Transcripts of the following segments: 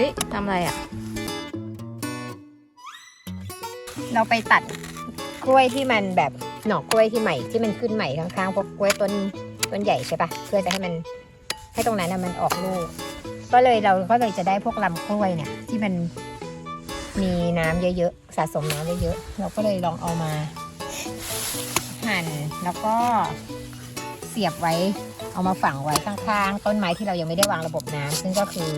ฮ้ยทำอะไรอะ เราไปตัดกล้วยที่มันแบบหน่อกล้วยที่ใหม่ที่มันขึ้นใหม่ข้างๆพวกกล้วยต้นต้นใหญ่ใช่ปะเพื่อจะให้มันให้ตรงนั้นนะมันออกลูก ก็เลยเราก็เลยจะได้พวกลำกล้วยเนี่ย ที่มันมีน้ำเยอะๆสะสมน้ำเยอะๆเราก็เลยลองเอามาหั่นแล้วก็เสียบไว้ เอามาฝังไว้ข้างๆ ต้นไม้ที่เรายังไม่ได้วางระบบน้ำซึ่งก็คือ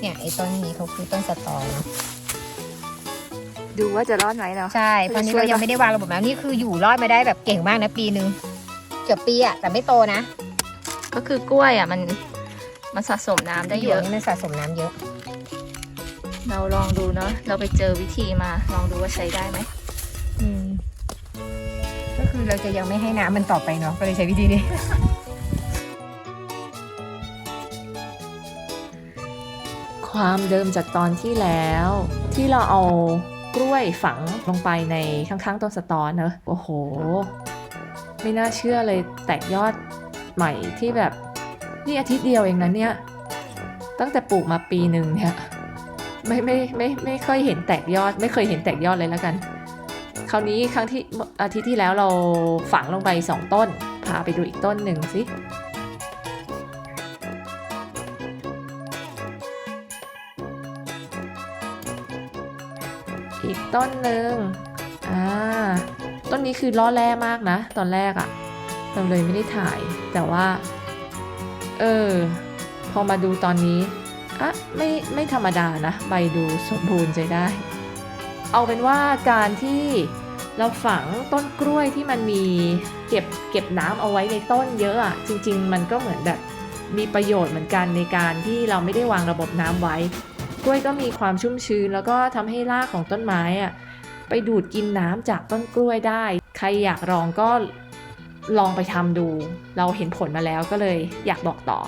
เนี่ยไอ้ต้นนี้เขาคือต้นสตอเนอะดูว่าจะรอดไหมเนาะใช่ตอนนี้ช่วยเรายังปะไม่ได้วางระบบน้ำนี่คืออยู่รอดมาได้แบบเก่งมากนะปีนึงเกือบปีอะแต่ไม่โตนะก็คือกล้วยอะมันมันสะสมน้ำได้เยอะ นี่มันสะสมน้ำเยอะ เราลองดูเนาะเราไปเจอวิธีมาลองดูว่าใช้ได้ไหมอืมก็คือเราจะยังไม่ให้น้ำมันต่อไปเนาะก็เลยใช้วิธีนี้ ความเดิมจากตอนที่แล้ว ที่เราเอากล้วยฝังลงไปในข้างๆต้นสตอเนอะโอ้โห ไม่น่าเชื่อเลยแตกยอดใหม่ที่แบบนี่อาทิตย์เดียวเองนะเนี่ย ตั้งแต่ปลูกมาปีหนึ่งเนี่ยไม่ไม่ไม่ไม่ค่อยเห็นแตกยอด ไม่เคยเห็นแตกยอดเลยแล้วกัน คราวนี้ครั้งที่อาทิตย์ที่แล้วเราฝังลงไปสองต้นพาไปดูอีกต้นหนึ่งสิ อีกต้นหนึ่งอ่าต้นนี้คือล้อแร่มากนะ ตอนแรกอะเราเลยไม่ได้ถ่าย แต่ว่า เออ พอมาดูตอนนี้อะไม่ไม่ธรรมดานะ ใบดูสมบูรณ์ใจได้ เอาเป็นว่าการที่เราฝังต้นกล้วยที่มันมีเก็บเก็บน้ำเอาไว้ในต้นเยอะอะจริง ๆ มันก็เหมือนแบบมีประโยชน์เหมือนกันในการที่เราไม่ได้วางระบบน้ำไว้ กล้วยก็มีความชุ่มชื้น แล้วก็ทำให้รากของต้นไม้อะไปดูดกินน้ำจากต้นกล้วยได้ ใครอยากลองก็ลองไปทำดู เราเห็นผลมาแล้วก็เลยอยากบอกต่อ